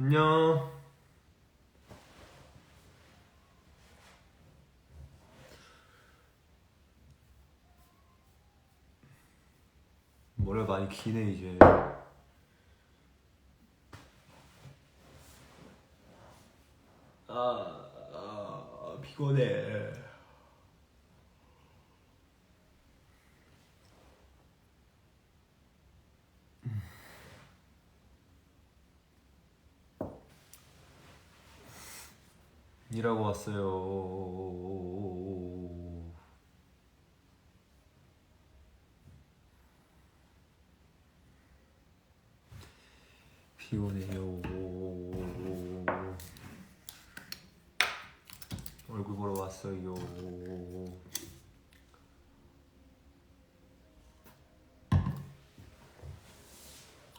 안녕. 머리가 많이 기네 이제. 아, 아 피곤해. 일하고 왔어요. 피곤해요. 얼굴 보러 왔어요.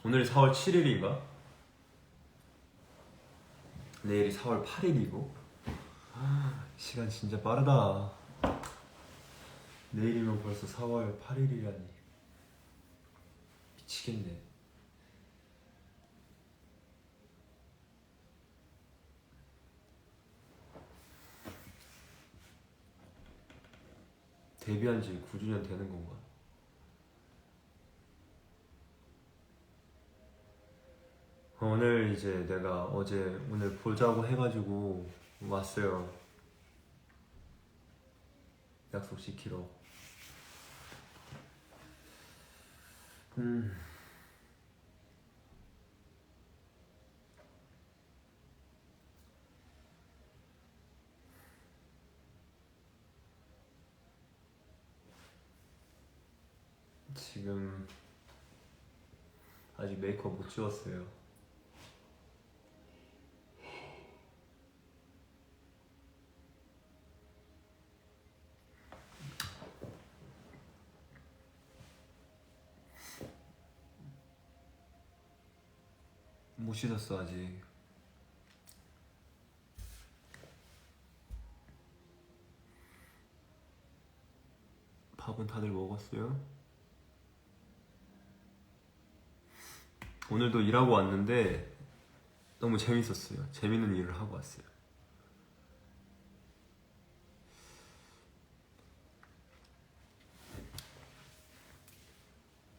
오늘이 4월 7일인가? 내일이 4월 8일이고 시간 진짜 빠르다. 내일이면 벌써 4월 8일이라니. 미치겠네. 데뷔한 지 9주년 되는 건가? 오늘 이제 내가 어제 오늘 보자고 해가지고 왔어요. 약속 지키러. 음. 지금 아직 메이크업 못 지웠어요. 못 씻었어 아직. 밥은 다들 먹었어요? 오늘도 일하고 왔는데 너무 재밌었어요. 재밌는 일을 하고 왔어요.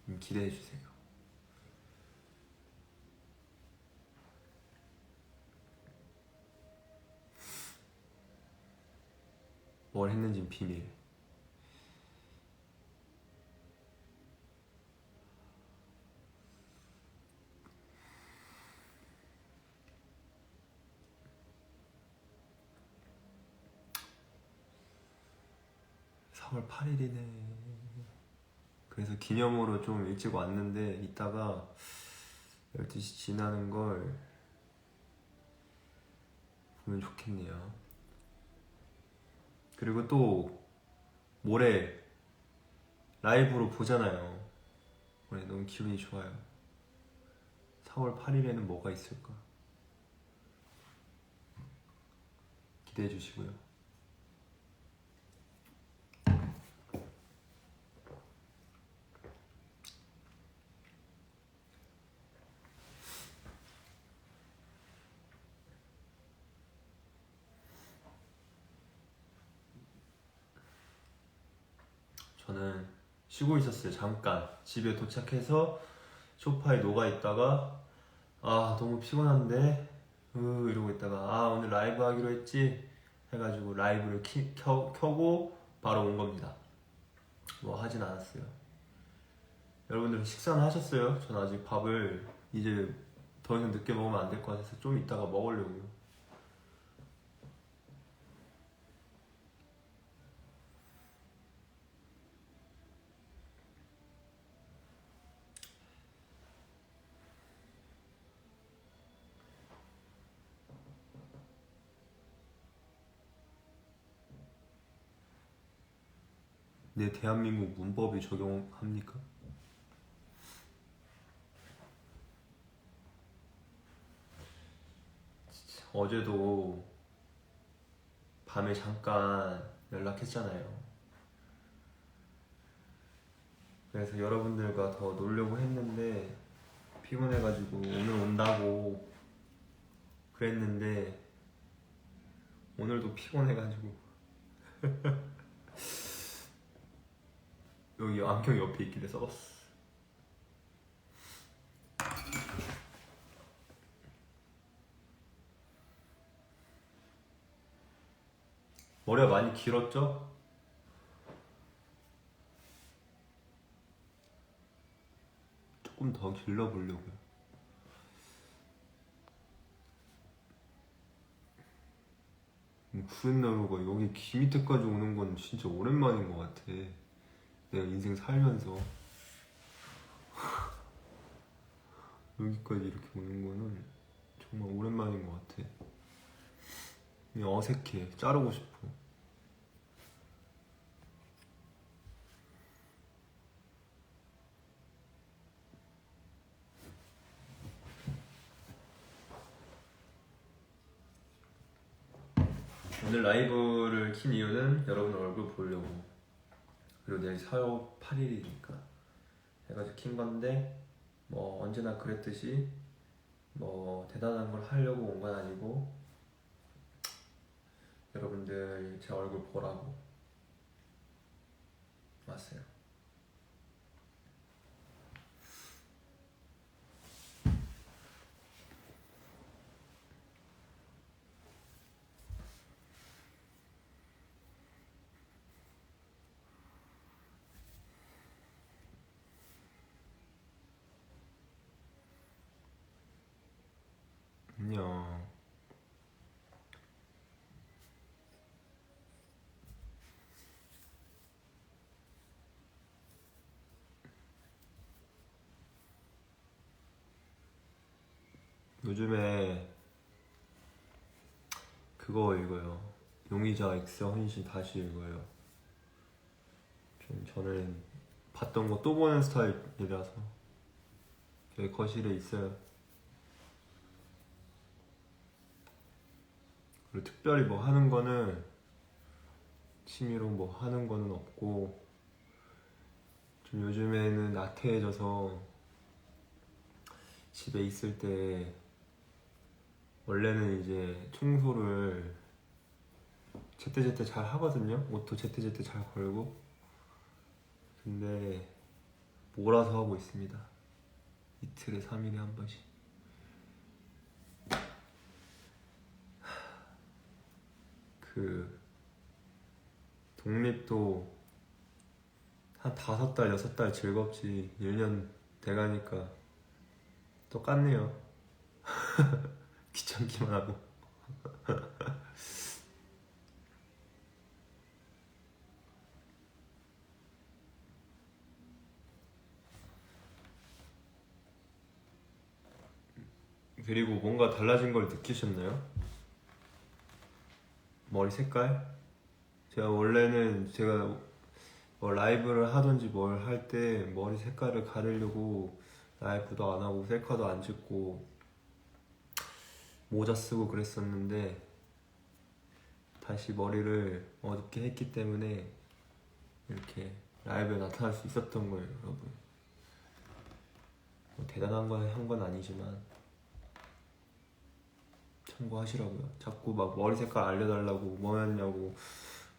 음, 기대해 주세요. 뭘 했는진 비밀. 사월 8일이네. 그래서 기념으로 좀 일찍 왔는데 이따가 12시 지나는 걸 보면 좋겠네요. 그리고 또 모레 라이브로 보잖아요. 오늘 너무 기분이 좋아요. 4월 8일에는 뭐가 있을까? 기대해 주시고요. 저는 쉬고 있었어요. 잠깐. 집에 도착해서 소파에 녹아 있다가 아 너무 피곤한데 으 이러고 있다가 아 오늘 라이브 하기로 했지? 해가지고 라이브를 키, 켜, 켜고 바로 온 겁니다. 뭐 하진 않았어요. 여러분들 식사는 하셨어요? 전 아직 밥을 이제 더 이상 늦게 먹으면 안 될 것 같아서 좀 이따가 먹으려고요 내 대한민국 문법이 적용합니까? 어제도 밤에 잠깐 연락했잖아요. 그래서 여러분들과 더 놀려고 했는데 피곤해가지고 오늘 온다고 그랬는데 오늘도 피곤해가지고 여기 안경 옆에 있길래 써봤어. 머리가 많이 길었죠? 조금 더 길러 보려고요. 구렛나루가 여기 귀 밑에까지 오는 건 진짜 오랜만인 것 같아. 내가 인생 살면서 여기까지 이렇게 오는 거는 정말 오랜만인 것 같아. 어색해. 자르고 싶어. 오늘 라이브를 킨 이유는 여러분 얼굴 보려고 그리고 내일 4월 8일이니까 해가지고 킨 건데 뭐 언제나 그랬듯이 뭐 대단한 걸 하려고 온 건 아니고 여러분들 제 얼굴 보라고 왔어요. 안녕. 요즘에 그거 읽어요. 용의자 X 헌신 다시 읽어요. 좀 저는 봤던 거 또 보는 스타일이라서 여기 거실에 있어요. 그리고 특별히 뭐 하는 거는 취미로 뭐 하는 거는 없고 좀 요즘에는 나태해져서 집에 있을 때 원래는 이제 청소를 제때제때 잘 하거든요. 옷도 제때제때 잘 걸고. 근데 몰아서 하고 있습니다. 이틀에 3일에 한 번씩 그 독립도 한 다섯 달 여섯 달 즐겁지. 1년 돼가니까 똑같네요. 귀찮기만 하고. 그리고 뭔가 달라진 걸 느끼셨나요? 머리 색깔? 제가 원래는 제가 뭐 라이브를 하든지 뭘 할 때 머리 색깔을 가리려고 라이브도 안 하고 셀카도 안 찍고 모자 쓰고 그랬었는데 다시 머리를 어둡게 했기 때문에 이렇게 라이브에 나타날 수 있었던 거예요, 여러분. 뭐 대단한 건 한건 아니지만 참고하시라고요. 자꾸 막 머리 색깔 알려달라고 뭐였냐고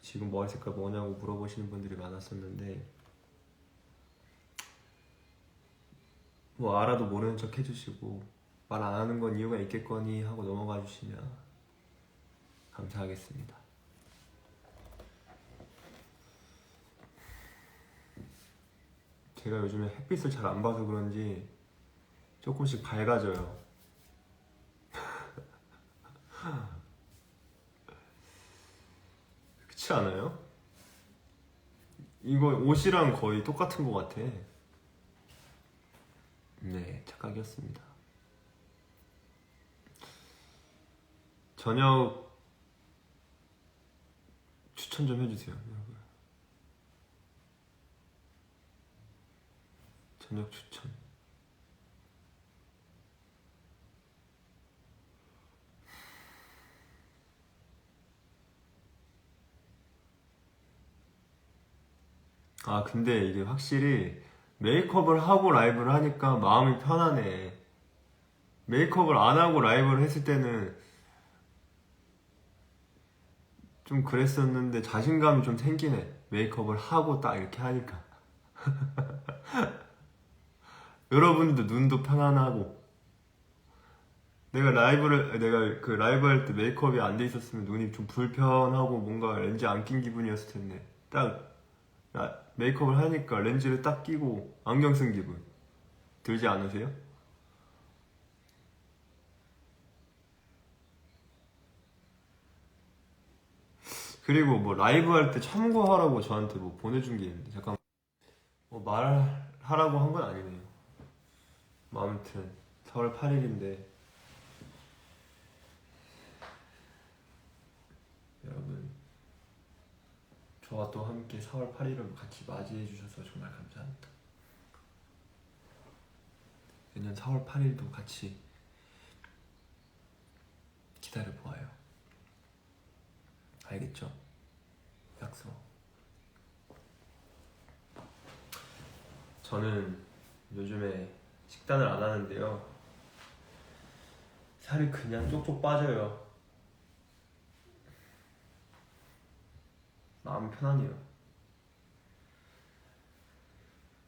지금 머리 색깔 뭐냐고 물어보시는 분들이 많았었는데 뭐 알아도 모르는 척 해주시고 말 안 하는 건 이유가 있겠거니 하고 넘어가 주시면 감사하겠습니다. 제가 요즘에 햇빛을 잘 안 봐서 그런지 조금씩 밝아져요. 그렇지 않아요? 이거 옷이랑 거의 똑같은 것 같아. 네, 착각이었습니다. 저녁 추천 좀 해주세요, 여러분. 저녁 추천. 아, 근데 이게 확실히 메이크업을 하고 라이브를 하니까 마음이 편하네. 메이크업을 안 하고 라이브를 했을 때는 좀 그랬었는데 자신감이 좀 생기네. 메이크업을 하고 딱 이렇게 하니까. 여러분들도 눈도 편안하고. 내가 라이브를 내가 그 라이브 할 때 메이크업이 안 돼 있었으면 눈이 좀 불편하고 뭔가 렌즈 안 낀 기분이었을 텐데 딱 라- 메이크업을 하니까 렌즈를 딱 끼고 안경 쓴 기분 들지 않으세요? 그리고 뭐 라이브 할 때 참고하라고 저한테 뭐 보내준 게 있는데 잠깐 뭐 말하라고 한 건 아니네요. 뭐 아무튼 4월 8일인데 여러분 저와 또 함께 4월 8일을 같이 맞이해 주셔서 정말 감사합니다. 내년 4월 8일도 같이 기다려 보아요. 알겠죠? 약속. 저는 요즘에 식단을 안 하는데요. 살이 그냥 쪽쪽 빠져요. 마음 편하네요.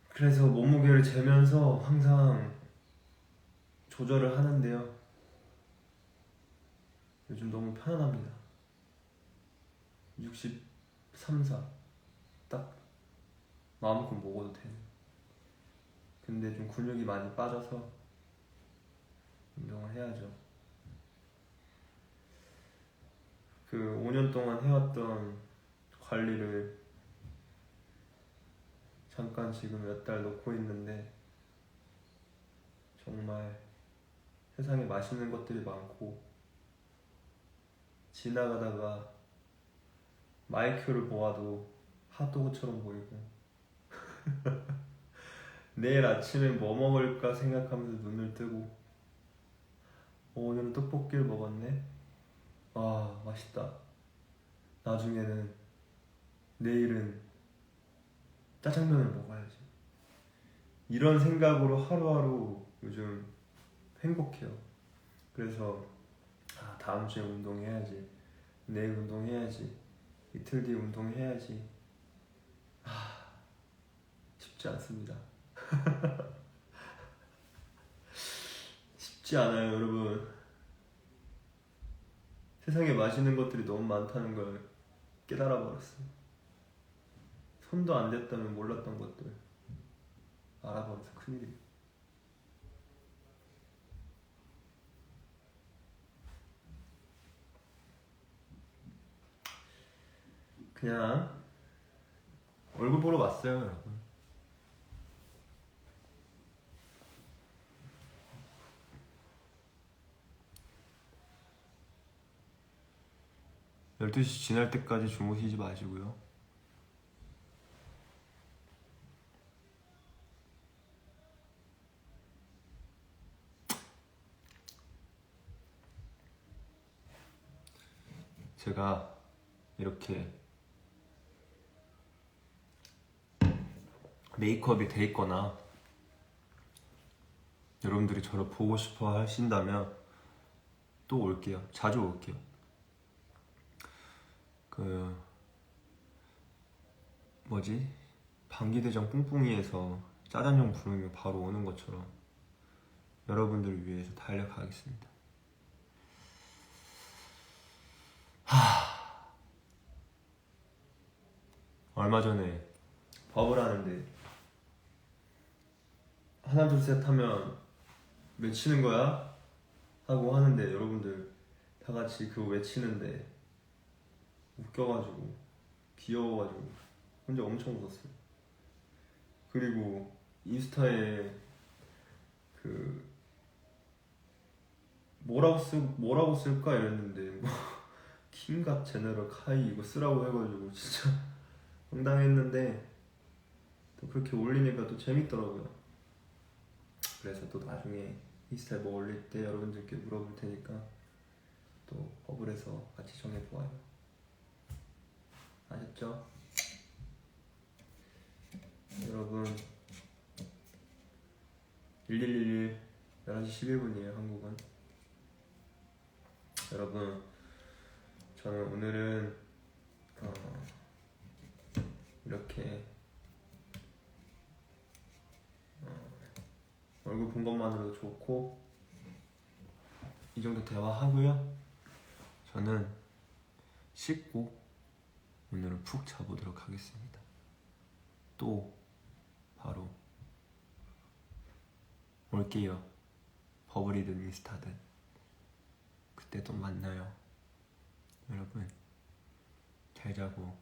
그래서 몸무게를 재면서 항상 조절을 하는데요. 요즘 너무 편안합니다. 63, 4. 딱 마음껏 먹어도 되는. 근데 좀 근육이 많이 빠져서 운동을 해야죠. 그 5년 동안 해왔던 관리를 잠깐 지금 몇 달 놓고 있는데 정말 세상에 맛있는 것들이 많고 지나가다가 마이큐를 보아도 핫도그처럼 보이고 내일 아침에 뭐 먹을까 생각하면서 눈을 뜨고 어, 오늘은 떡볶이를 먹었네? 아 맛있다. 나중에는 내일은 짜장면을 먹어야지. 이런 생각으로 하루하루 요즘 행복해요. 그래서 아, 다음 주에 운동해야지. 내일 운동해야지. 이틀 뒤에 운동해야지. 아 쉽지 않습니다. 쉽지 않아요 여러분. 세상에 맛있는 것들이 너무 많다는 걸 깨달아 버렸어요 손도 안 댔다면 몰랐던 것들 알아버려서 큰일이에요 그냥 얼굴 보러 왔어요 여러분 12시 지날 때까지 주무시지 마시고요. 제가 이렇게 메이크업이 돼 있거나 여러분들이 저를 보고 싶어 하신다면 또 올게요. 자주 올게요. 그 뭐지 방기대장 뿡뿡이에서 짜장면 부르면 바로 오는 것처럼 여러분들을 위해서 달려가겠습니다. 하. 얼마 전에 밥을 하는데 하나 둘 셋 하면 외치는 거야? 하고 하는데 여러분들 다 같이 그거 외치는데 웃겨가지고 귀여워가지고 혼자 엄청 웃었어요. 그리고 인스타에 그 뭐라고 쓰 뭐라고 쓸까? 이랬는데 뭐 킹갓 제너럴 카이 이거 쓰라고 해가지고 진짜 황당했는데 또 그렇게 올리니까 또 재밌더라고요. 그래서 또 나중에 인스타에 뭐 올릴 때 여러분들께 물어볼 테니까 또 버블에서 같이 정해보아요. 아셨죠? 여러분 1111 11시 11분이에요 한국은 여러분 저는 오늘은 어, 이렇게 어, 얼굴 본 것만으로도 좋고 이 정도 대화하고요. 저는 씻고 오늘은 푹 자보도록 하겠습니다. 또 바로 올게요. 버블이든 인스타든 그때 또 만나요. 여러분 잘 자고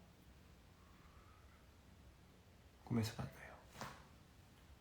꿈에서 만나요.